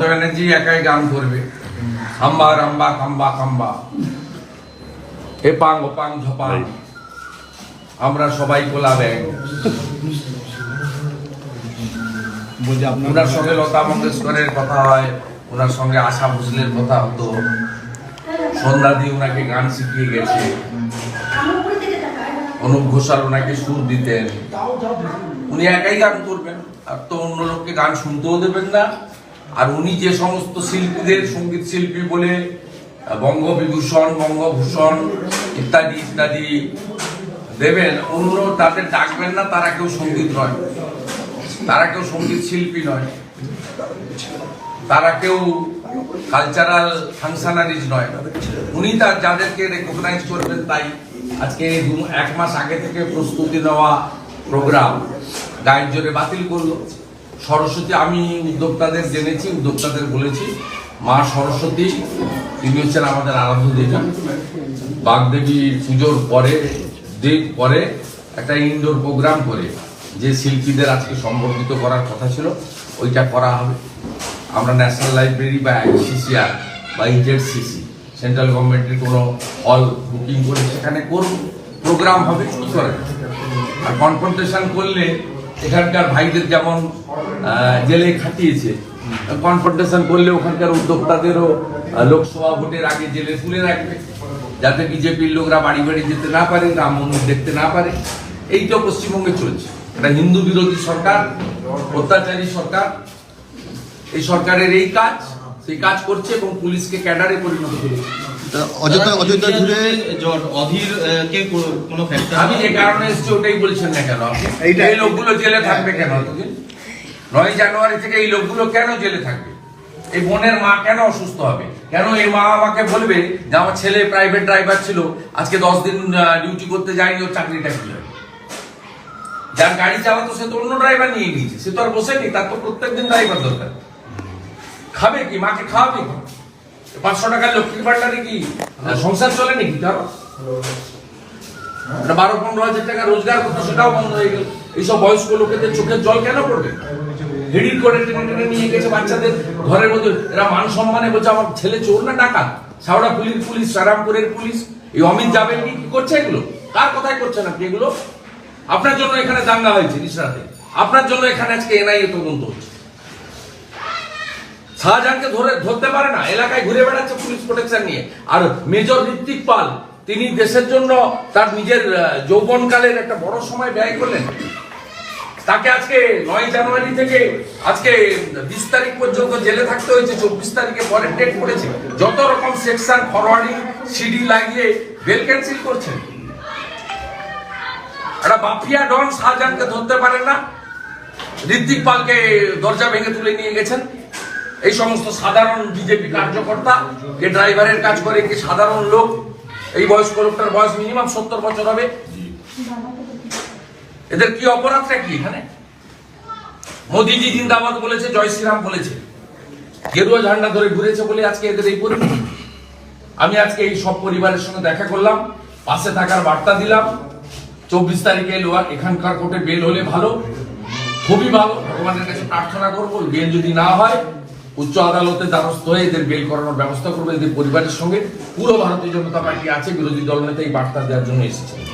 মমতা ব্যানার্জি একাই গান করবে খাম্বা রাম্বা খাম্বা খাম্বা। এপাং ওপাং ঝপাং। আমরা সবাই কোলা ব্যাগ বলছি ওনার সঙ্গে লতা মঙ্গেশকরের কথা হয় ওনার সঙ্গে আশা ভোসলের কথা হতো। সন্ধ্যা দিয়ে ওনাকে গান শিখিয়ে গেছে। অনুপ ঘোষাল ওনাকে সুর দিতেন। উনি একাই গান করবেন আর তো অন্য লোককে গান শুনতেও দেবেন না। আর উনি যে সমস্ত শিল্পীদের, সংগীত শিল্পী বলে বঙ্গবিভূষণ, বঙ্গভূষণ ইত্যাদি ইত্যাদি দেবেন অন্য তাদের ডাকবেন না, তারা কেউ সংগীত নয়। তারা কেউ সংগীত শিল্পী নয়। তারা কেউ কালচারাল ফাংশনারিজ নয়। উনি তার যাদেরকে রেকগনাইজ করবেন তাই আজকে এক মাস আগে থেকে প্রস্তুতি নেওয়া প্রোগ্রাম গায়ের জোরে বাতিল করল। সরস্বতী, আমি উদ্যোক্তাদের জেনেছি, উদ্যোক্তাদের বলেছি, মা সরস্বতী, তিনি হচ্ছেন আমাদের আরাধ্য দেবী। বাগদেবী পুজোর পরে দিন পরে একটা ইনডোর প্রোগ্রাম করে, যে শিল্পীদের আজকে সম্বর্ধিত করার কথা ছিল, ওইটা করা হবে। আমরা ন্যাশনাল লাইব্রেরি বা আইসিসিআর বা ইজেডসিসি সেন্ট্রাল গভর্নমেন্টের কোনো হল বুকিং করে সেখানে কোন প্রোগ্রাম হবে কি করে আর কনফ্রন্টেশন করলে এখানকার ভাইদের যেমন জেলে খাটিয়েছে কনফ্রন্টেশন করলে ওখানকার উদ্যোক্তাদেরও লোকসভা ভোটের আগে জেলে তুলে রাখবে, যাতে বিজেপির লোকরা বাড়ি বাড়ি যেতে না পারে, রাম মন্দির দেখতে না পারে। এই তো পশ্চিমবঙ্গে চলছে। এটা হিন্দু বিরোধী সরকার, অত্যাচারী সরকার, এই সরকারের এই কাজ, সেই কাজ করছে এবং পুলিশকে ক্যাডারে পরিণত করেছে। অযোধ্যা অযোধ্যা জুড়ে অধীর কে কোনো ফ্যাক্টর আমি যে কারণে এসেছি ওটাই বলছেন না কেন? এইটা- এই লোকগুলো জেলে থাকবে কেন নয় জানুয়ারি থেকে এই লোকগুলো কেন জেলে থাকবে? এই বোনের মা কেন অসুস্থ হবে? কেন এই মা আমাকে বলবে যে আমার ছেলে প্রাইভেট ড্রাইভার ছিল আজকে দশ দিন ডিউটি করতে যায়নি ওর চাকরিটা কি যার গাড়ি চালাতো সে তো অন্য ড্রাইভার নিয়ে নিয়েছে। সে তো আর বসেনি তার তো প্রত্যেকদিন ড্রাইভার দরকার। খাবে কি? মাকে খাওয়াবে কি? পাঁচশো টাকার লক্ষ্মীর ভান্ডারে কি সংসার চলে নাকি তার বারো, পনেরো হাজার টাকা রোজগার করতো, সেটাও বন্ধ হয়ে গেল। এইসব বয়স্ক লোকেদের চোখের জল কেন পড়বে? হিড়ির করে টেনে টেনে নিয়ে গেছে বাচ্চাদের ঘরের মধ্যে। এরা মান সম্মানে বলছে, আমার ছেলে চোর না ডাকা সাউড়া পুলিশ পুলিশ, সারামপুরের পুলিশ। এই অমিত যাবেন কি? করছে এগুলো? কার কথাই করছেন আপনি এগুলো? আপনার জন্য এখানে দাঙ্গা হয়েছে নিশরাতে আপনার জন্য এখানে আজকে এনআইএ তদন্ত হচ্ছে। শাহজাহানকে ধরে ধরতে পারে না। এলাকায় ঘুরে বেড়াচ্ছে পুলিশ প্রোটেকশন নিয়ে। আর মেজর ঋত্বিক পাল, তিনি দেশের জন্য তার নিজের যৌবনকালের একটা বড় সময় ব্যয় করলেন। তাকে আজকে নয় জানুয়ারি থেকে, আজকে বিশ তারিখ পর্যন্ত জেলে থাকতে হয়েছে, চব্বিশ তারিখে পরের ডেট পড়েছে যত রকম সেকশন ফরওয়ার্ডিং সিডি লাগিয়ে বেল ক্যান্সেল করছেন একটা বাফিয়া ডন শাহজাহানকে ধরতে পারেন না। ঋত্বিক পালকে দরজা ভেঙে তুলে নিয়ে গেছেন। এই সমস্ত সাধারণ বিজেপি কার্যকর্তা যে ড্রাইভারের কাজ করে, কি সাধারণ লোক, এই বয়স্ক লোকটার বয়স মিনিমাম সত্তর বছর হবে। এদের কি অপরাধটা কি এখানে? মোদিজি জিন্দাবাদ বলেছে, জয় শ্রীরাম বলেছে। গেরুয়া ঝান্ডা ধরে ঘুরেছে বলে আজকে এদের এই পরিণতি আমি আজকে এই সব পরিবারের সঙ্গে দেখা করলাম, পাশে থাকার বার্তা দিলাম। চব্বিশ তারিখে লোয়ার এখানকার কোর্টে বেল হলে ভালো, খুবই ভালো। ভগবানের কাছে প্রার্থনা করব, বেল যদি না হয় উচ্চ আদালতে দ্বারস্থ হয়ে এদের বেল করানোর ব্যবস্থা করবে এদের পরিবারের সঙ্গে। পুরো ভারতীয় জনতা পার্টি আছে, বিরোধী দলনেতা এই বার্তা দেওয়ার জন্য এসেছে।